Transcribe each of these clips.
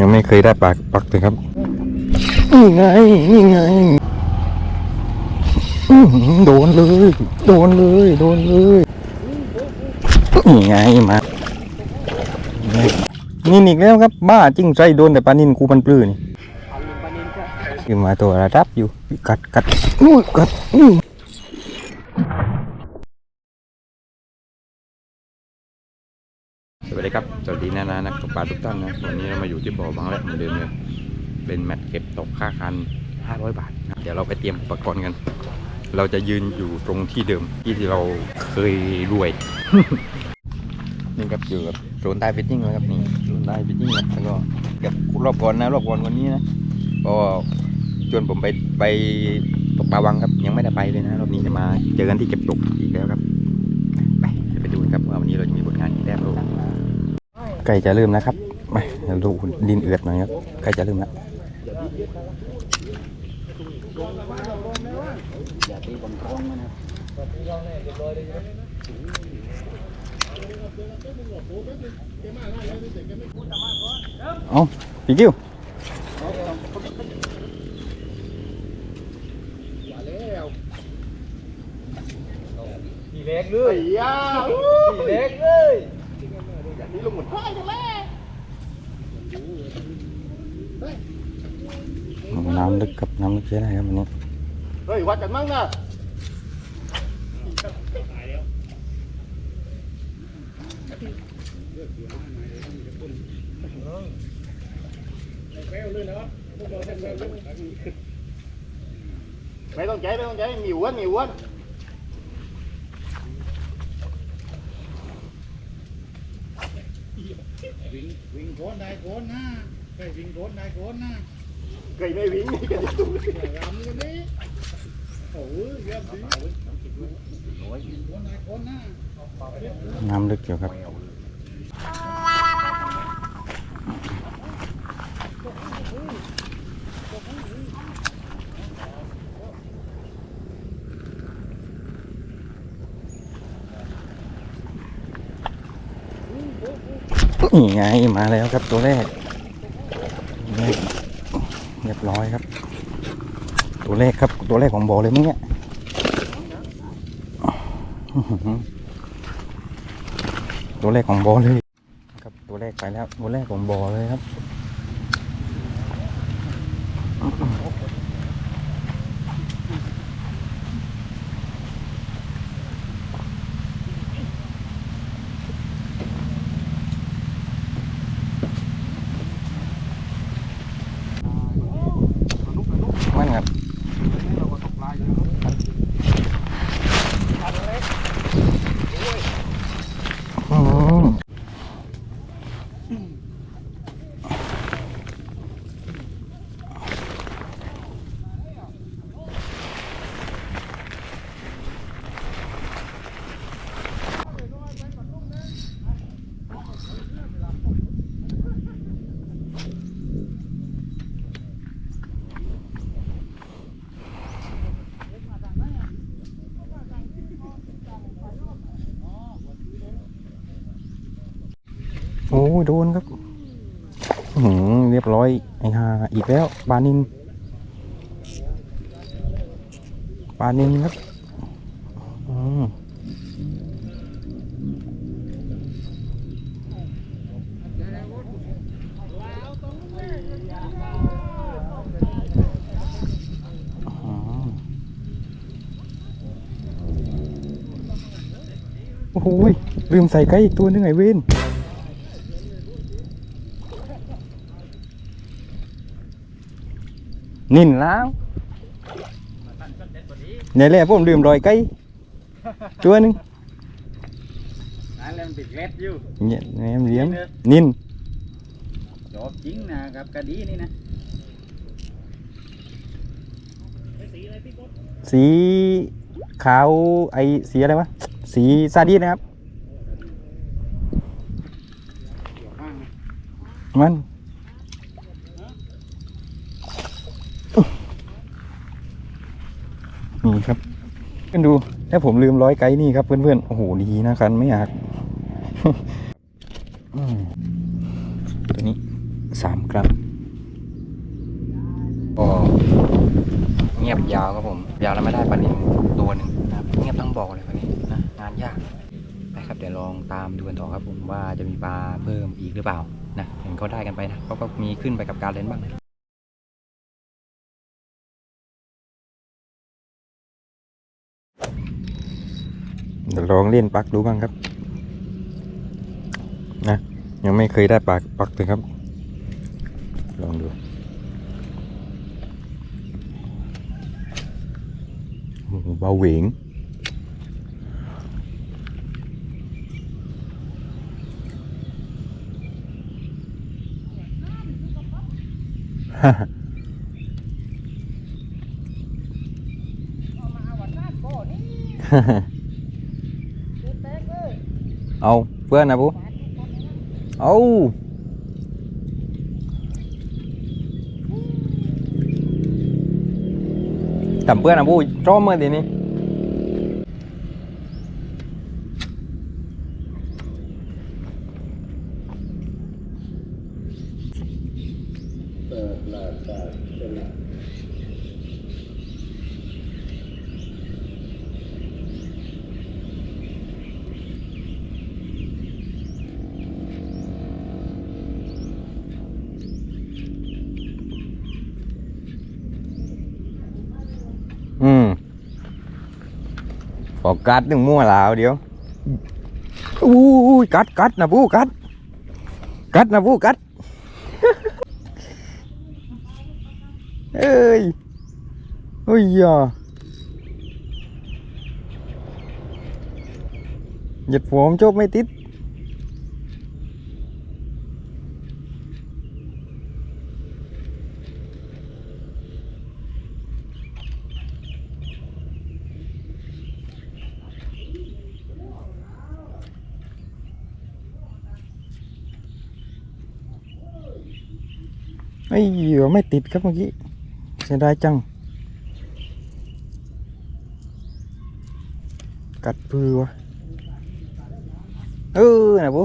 ยังไม่เคยได้ปลาปักเลยครับนี่ไงนี่ไงอื้อหือโดนเลย โดนเลย โดนเลยนี่ไงมานี่อีกแล้วครับบ้าจริงใจโดนแต่ปลานินกูมันปลื้อนี่คือมาตัวระดับอยู่กัดกัดนู่นกัดนู่นส วัสดีครับ สวัสดีนานานักตกปลาทุกท่านนะ วันนี้เรามาอยู่ที่บ่อบางแรกเหมือนเดิมเลย เป็นแมตช์เก็บตกค่าคัน 500 บาทนะเดี๋ยวเราไปเตรียมอุปกรณ์กัน เราจะยืนอยู่ตรงที่เดิมที่ที่เราเคยรวย นี่ครับอยู่กับโซนใต้ฟิตติ้งนะครับนี่โซนใต้ฟิตติ้งนะแล้วก็กับรอบก่อนนะรอบก่อนวันนี้นะ ก็ชวนผมไปไปตกปลาวังครับยังไม่ได้ไปเลยนะรอบนี้จะมาเจอกันที่เก็บตกอีกแล้วครับ ไปไปดูกันครับว่าวันนี้เราจะมี ล้จะเริ่มแล้วครับไปเดี๋ยวดูดินเอือดหน่อยครับใกล้จะเริ่มแล้วเอาพี่กิ้วพี่เล็กเลยพี่เล็กเลย น้ำลึกครับน้ำลึกใช้ได้ครับวันนี้ เฮ้ย วัดกันมั่งนะไม่ต้องใจไม่ต้องใจมีอ้วนมีอ้วน วิ่งโคนได้โคนนะไปวิ่งโคนได้โคนนะเคยไม่วิ่งกันตุ้มรำกันนี้โอ้ยเยี่ยมดีโคนได้โคนนะน้ำลึกเกี่ยวครับ นี่ไงมาแล้วครับตัวแรกเรียบร้อยครับ ตัวแรกครับ ตัวแรกของบ่อเลยมั้งเนี่ยตัวแรกของบอเลยครับตัวแรกไปแล้วตัวแรกของบอเลยครับ มันครับอืม โดนครับหือเรียบร้อยไอ้ห่าอีกแล้วปลานินปลานินครับอืมอืมโอ้โหยลืมใส่ไก่อีกตัวนึงไอ้เวน นินแล้วเนี่ยแหละผมลืมรอยไก่ตัวหนึงนั่นแหละมันติดเล็ดอยู่เนี่ยแหนมเลี้ยมนินจอบจริงนะครับกระดีนี่นะ สีขาวไอสีอะไรวะสีซาดีนะครับมันนี่ครับ กันดูถ้าผมลืมร้อยไกด์นี่ครับเพื่อนๆโอ้โหดีนะคันไม่หักตัวนี้สามกรัมก็เงียบยาวครับผม ยาวแล้วไม่ได้ปลานินตัวหนึ่งนะครับเงียบทั้งบ่อเลยวันนี้นะงานยากไปครับเดี๋ยวลองตามดูกันต่อครับผมว่าจะมีปลาเพิ่มอีกหรือเปล่านะเห็นเขาได้กันไปนะเขาก็มีขึ้นไปกับการเล่นบ้างนะ เดี๋ยวลองเล่นปักดูบ้างครับ นะ ยังไม่เคยได้ปลาปักเลยครับ ลองดู เบาเหวงฮ่า เอาเพื่อนนะปุ๊เอาจำเพื่อนนะปุ๊ชอบมื่อดีนี้ เปิดหน้าตาเป็น อืมข อกัดหนึ่งมั่วลาวเดียวอู้ยกัดกัดนะบูกัด กัดนะบูกัดเอ้ยโอ้ยอะหยัดผมจบไม่ติด ไม่ติดครับเมื่อกี้เสียดายจัง กัดปือวะเออนะปุ๊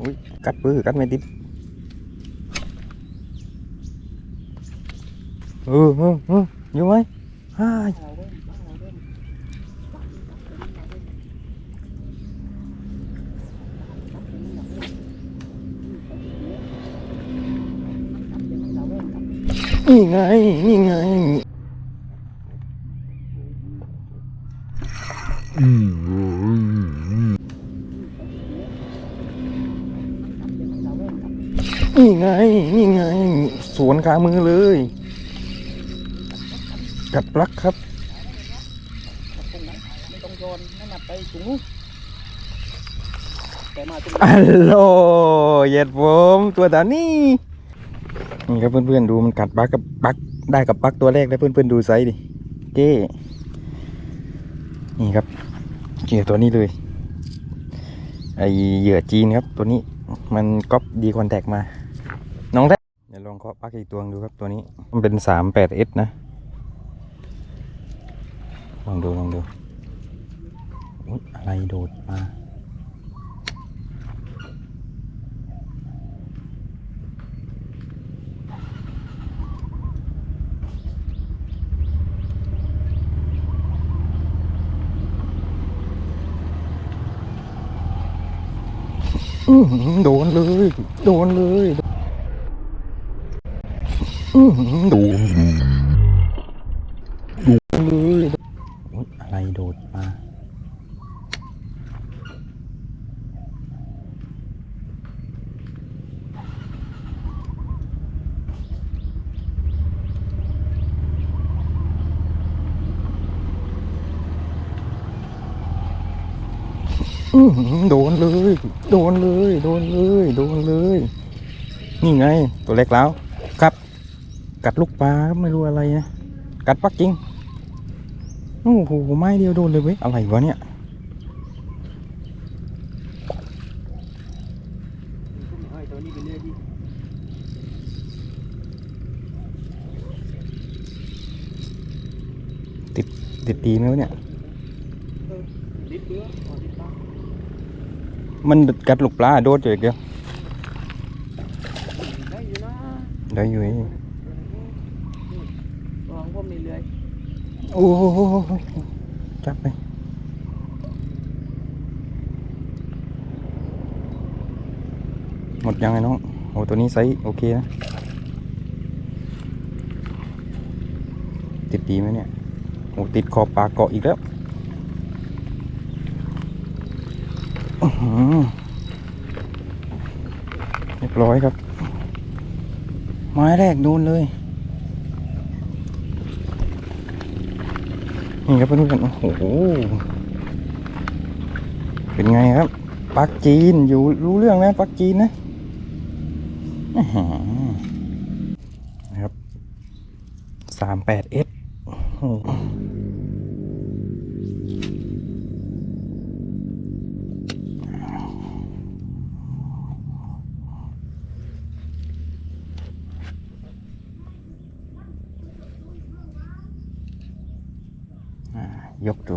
อุ้ยกัดปือกัดไม่ติดเออเออเอออยู่ไหมฮ่า นี่ไง นี่ไง อืมนี่ไง นี่ไง สวนขามือเลย กัดปลักครับไม่ต้องโยนนั่นน่ะไปถุงนู้นแต่มาตรงอัลโหลเหย็ดผมตัวตานี่ นี่ครับเพื่อนๆดูมันกัดปลักกับปลักได้กับปลักตัวแรกแล้วเพื่อนๆดูไซส์ดิเก้นี่ครับเหยื่อตัวนี้เลยไอเหยื่อจีนครับ ตัวนี้มันก๊อปดีคอนแทคมา น้องแท้เดี๋ยวลองเคาะปลักอีกตัวดูครับตัวนี้มันเป็นสามแปดเอสนะลองดูลองดูอุ๊ยอะไรโดดมา โดนเลย โดนเลยอืโดนโดนเลยอุ๊ยอะไรโดดมา อื้อหือ โดนเลย โดนเลย โดนเลย โดนเลย นี่ไง ตัวเล็กแล้วครับ กัดลูกปลาไม่รู้อะไรนะ กัดปักจริงโอ้โหไม้เดียวโดนเลยเว้ย อะไรวะเนี่ยตัวนี้ไปเรื่อยดิติดตีไหมวะเนี่ย ดิบเบื่อขอดิบบ้าง มันกัดลูกปลาโดดอยู่อีกเดียวได้ได้อยู่นี่ลองพวกนี้เลยโอ้โหจับไปหมดยังไงน้องโอ้ตัวนี้ไซส์โอเคนะ ติดดีไหมเนี่ยโอ้ติดขอบปากเกาะอีกแล้วอื้อหือ เรียบร้อยครับ ไม้แรกโดนเลย นี่ครับเพื่อนๆโอ้โห เป็นไงครับ ปักจีนอยู่รู้เรื่องนะปักจีนนะนะครับสามแปดเอส ยกดู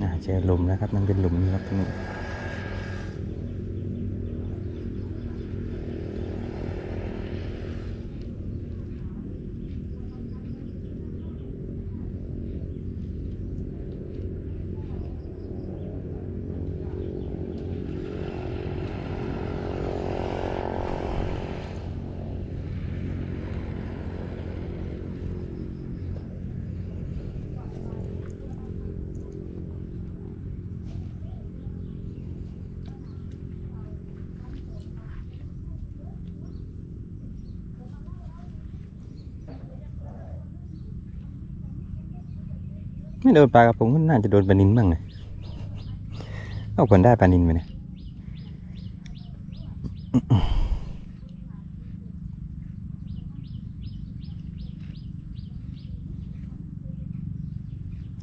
อ่าเจอหลุมแล้วครับมันเป็นหลุมนี่ครับตรงนี้ ไม่โดนปลากระพงก็น่าจะโดนปลานินบ้างเลยเอาคนได้ปลานินไปเนี่ย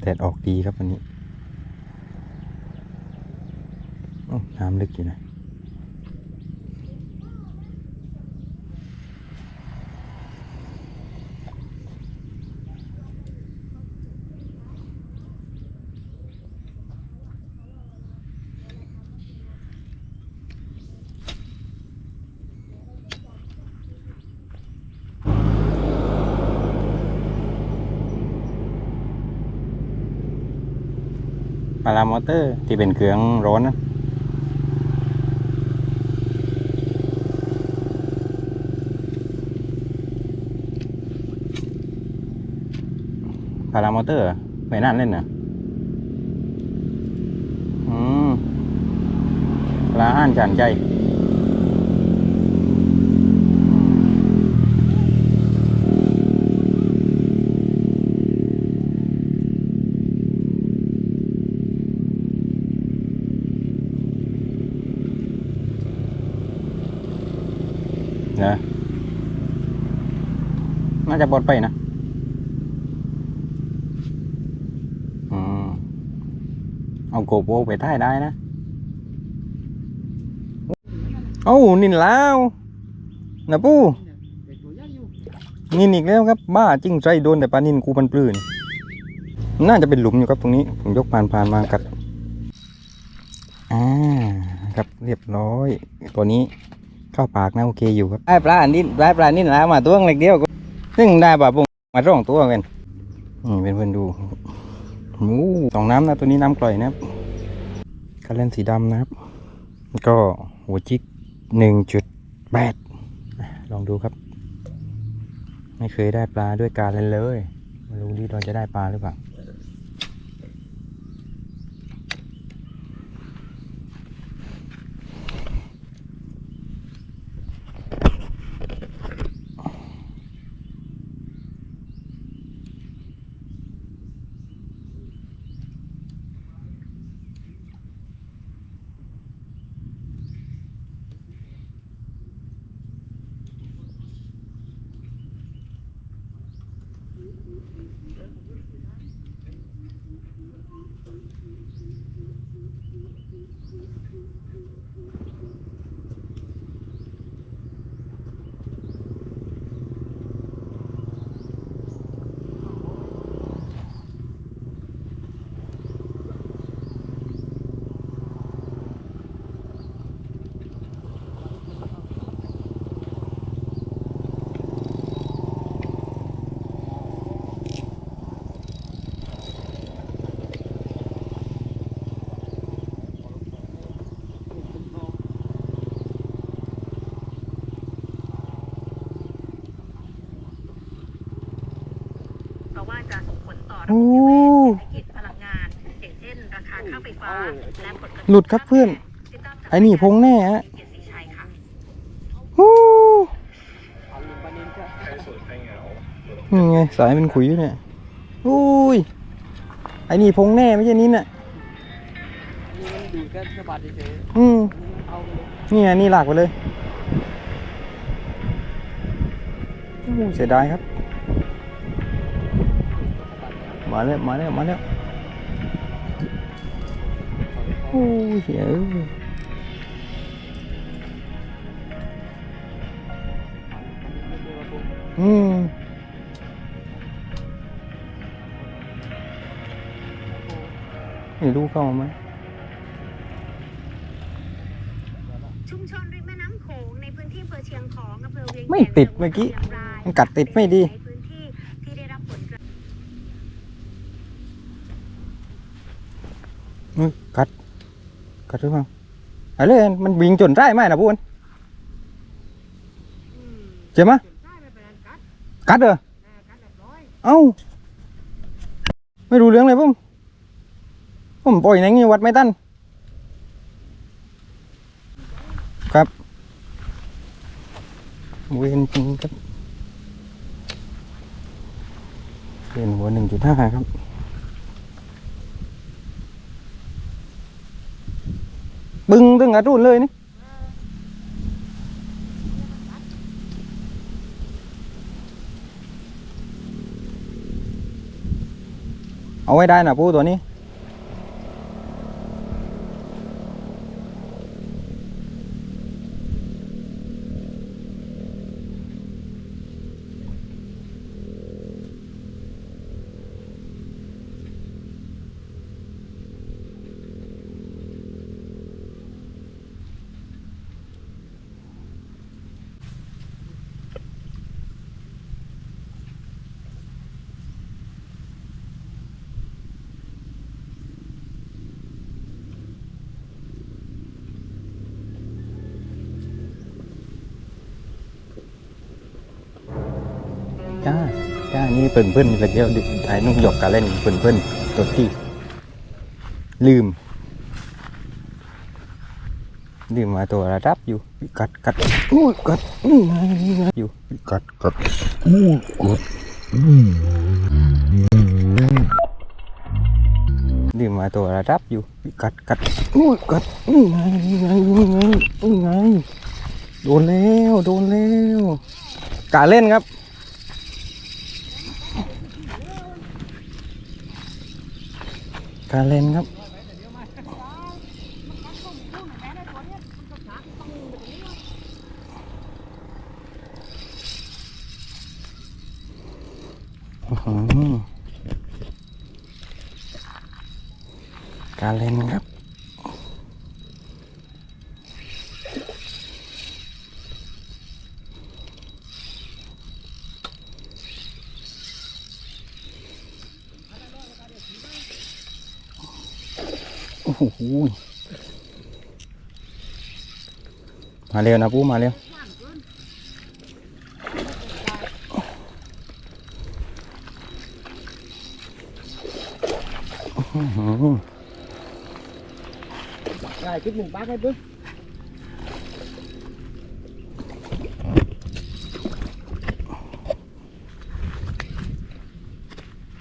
แดดออกดีครับวันนี้น้ำลึกอยู่นะ พารามอเตอร์ที่เป็นเครื่องร้อนนะพารามอเตอร์ไม่นั่นเล่นนะอืมปลาอ่านจานใจนะ น่าจะปลอดไปนะอืมเอาโกโปรไปถ่ายได้นะเอ้นินแล้วนะปู้นินอีกแล้วครับ บ้าจริงใจโดนแต่ปลานินกูมันปลื้นน่าจะเป็นหลุมอยู่ครับตรงนี้ ผมยกพานพานมากัดอ่าครับเรียบร้อย ตัวนี้เข้าปากนะโอเคอยู่ครับได้ปลานินได้ปลานินแล้วมาตัวเล็กเดียวก็ ซึ่งได้ปลาปุงมาร่องตัวกันนี่เป็นเพื่อนดูโอ้สองน้ำนะตัวนี้น้ำกร่อยนะครับคาเลนสีดำนะครับ ก็หัวจิกหนึ่งจุดแปดลองดูครับ ไม่เคยได้ปลาด้วยการเล่นเลยไม่รู้ดีเราจะได้ปลาหรือเปล่า โอ้ธุรกิจพลังงานอย่างเช่นราคาค่าไฟฟ้าและผลกระทบหลุดครับเพื่อนติดตามจากไอ้นี่พงแน่ฮะเกียรติศรีชัยค่ะโอ้เอาลงประเด็นก็นี่ไงสายเป็นขุยอยู่เนี่ยอุ้ยไอ้นี่พงแน่ไม่ใช่นิ้นอะนี่มันดูแค่สะบัดเฉยอืมๆเอาไปเลยนี่ไงนี่หลากไปเลยโอ้เสียดายครับ มาแล้วมาแล้วมาแล้วโอ้ยเอ้ยอืมไม่รู้เข้ามาไหมชุมชนริมแม่น้ำโขงในพื้นที่อำเภอเชียงของอำเภอเวียงไม่แก่นติดจังหวัเมื่อกี้ชียงรายมันกัดติดไม่ดี ในพื้นที่ที่ได้รับผลกระทบ กัด กัดหรือเปล่าอะไรมันวิ่งจนได้ไหมนะพูนเจ็บไหมกัดเหรอเอ้า ไม่รู้เรื่องเลยพุ่มผมปล่อยอย่างนี้วัดไม่ตั้นครับเวนจริงครับเป็นหัวหนึ่งจุดห้าครับ บึ้งตึงกระรุ่นเลยนี่เอาไว้ได้นะปูตัวนี้ จ้าจ้านี่เปิ่นเพิ่นก็เดียวไอ้นุ่งหยกกะเล่นเปิ่นเพิ่นตัวที่ลืม ลืมมาตัวระดับอยู่กัดกัดอู้กัดนี่ไงนี่ไงอยู่กัดกัดอู้กัดลืมมาตัวระดับอยู่กัดกัดอู้กัดนี่ไงนี่ไงนี่ไงนี่ไงโดนแล้วโดนแล้วกะเล่นครับ การเล่นครับ อื้อหือการเล่นครับ โอ้โหมาเร็วนะปูมาเร็วอื้อหือได้คิดหนึ่งปากให้ปึ๊บ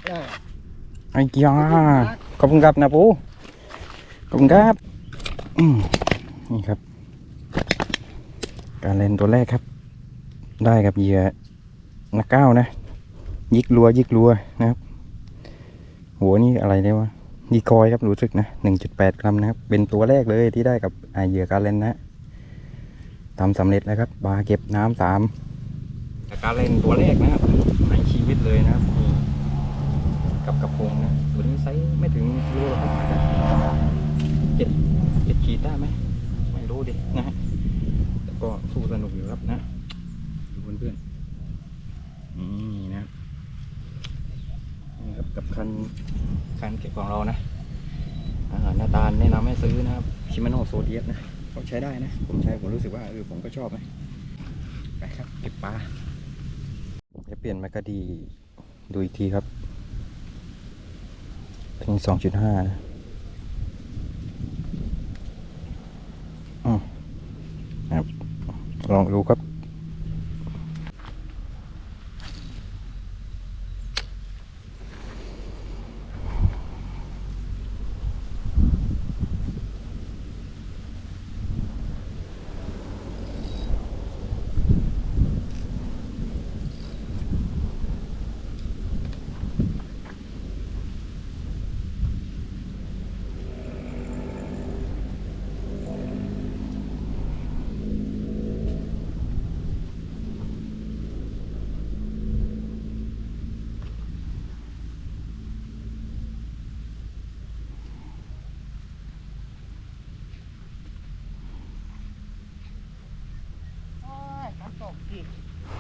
อ่าไอ้ยาขอบคุณครับนะปู คุณครับนี่ครับ การเล่นตัวแรกครับ ได้กับเหยื่อนักก้าวนะ ยิกรัวยิกรัวนะครับ หัวนี่อะไรเนี่ยวะดีคอยครับรู้สึกนะหนึ่งจุดแปดกรัมนะครับ เป็นตัวแรกเลยที่ได้กับเหยื่อการเล่นนะทำสำเร็จแล้วครับปลาเก็บน้ำสามการเล่นตัวแรกนะครับในชีวิตเลยนะครับกับกระพงนะตัวนี้ไซส์ไม่ถึงโลหรอกครับ ดขีดได้ไหมไม่รู้ดินะฮะแต่ก็สู้สนุกอยู่ครับนะดูเพื่อนๆนี่นะครับนี่ครับกับคันการเก็บของเรานะอาหารหน้าตาลแนะนำให้ซื้อนะครับชิมาโนโซเดียสนะก็ใช้ได้นะ ผมใช้ผมรู้สึกว่าเออผมก็ชอบนะไปครับเก็บปลาจะเปลี่ยนมากระดีดูอีกทีครับถึงสองจุดห้าครับ ลองดูครับ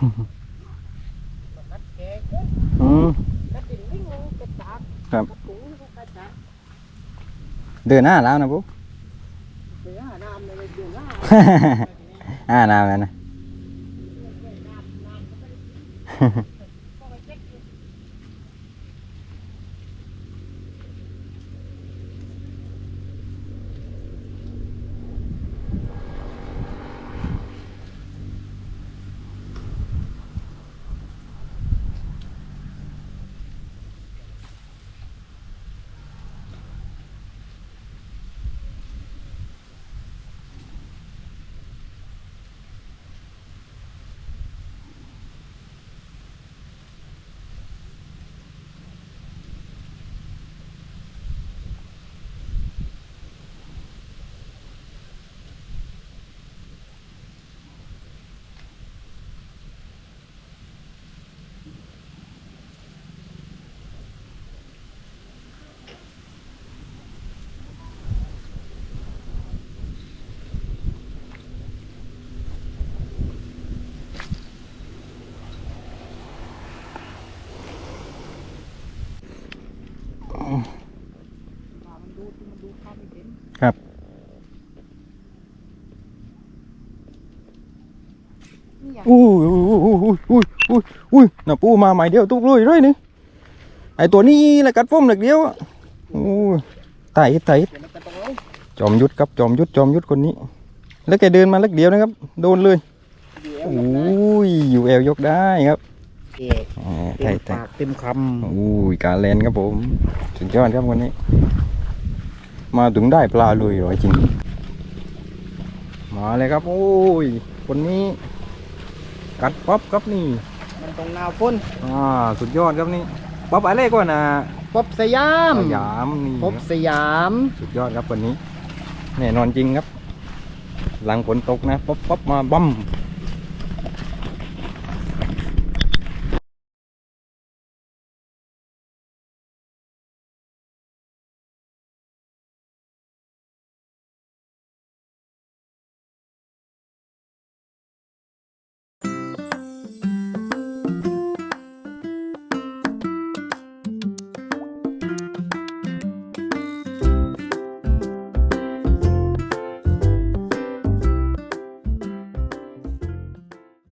อืมครับกัดถุงกระตากเดินหน้าแล้วนะปุ๊เสือน้ำเดือนอ่าน้ำแล้วนะ มันดูมันดูข้าวไม่เห็น ครับ นี่อย่าง อุ้ยอุ้ยอุ้ยอุ้ย อุ้ยอุ้ยน่ะปูมาใหม่เดียวตุกเลยเลยนี่ไอตัวนี้แหละกัดฟ้มเหล็กเดียวอะอุ้ยไต่ไต่เดี๋ยวมันกระตกลงจอมยุทธครับจอมยุทธจอมยุทธคนนี้ แล้วแกเดินมาเล็กเดียวนะครับ โดนเลยอยู่แอโอวหมดนะ้ยอยู่แอวยกได้ครับเอ๊ะอ่าเต็ไต่มไต่ปากเต็มคอุ้ยการเลนครับผมสุดยอดครับวันนี้ มาถึงได้ปลาเลยร้อยจริงมาเลยครับ โอ้ยคนนี้ กัดป๊อปครับนี่ำ มันตรงนาวพ่นอ่าสุดยอดครับนี่ป๊อปอะไรก่อนนะพบสยามสยามนี่พบสยาม สุดยอดครับวันนี้แน่นอนจริงครับ หลังฝนตกนะป๊อปป๊อปมาบั้ม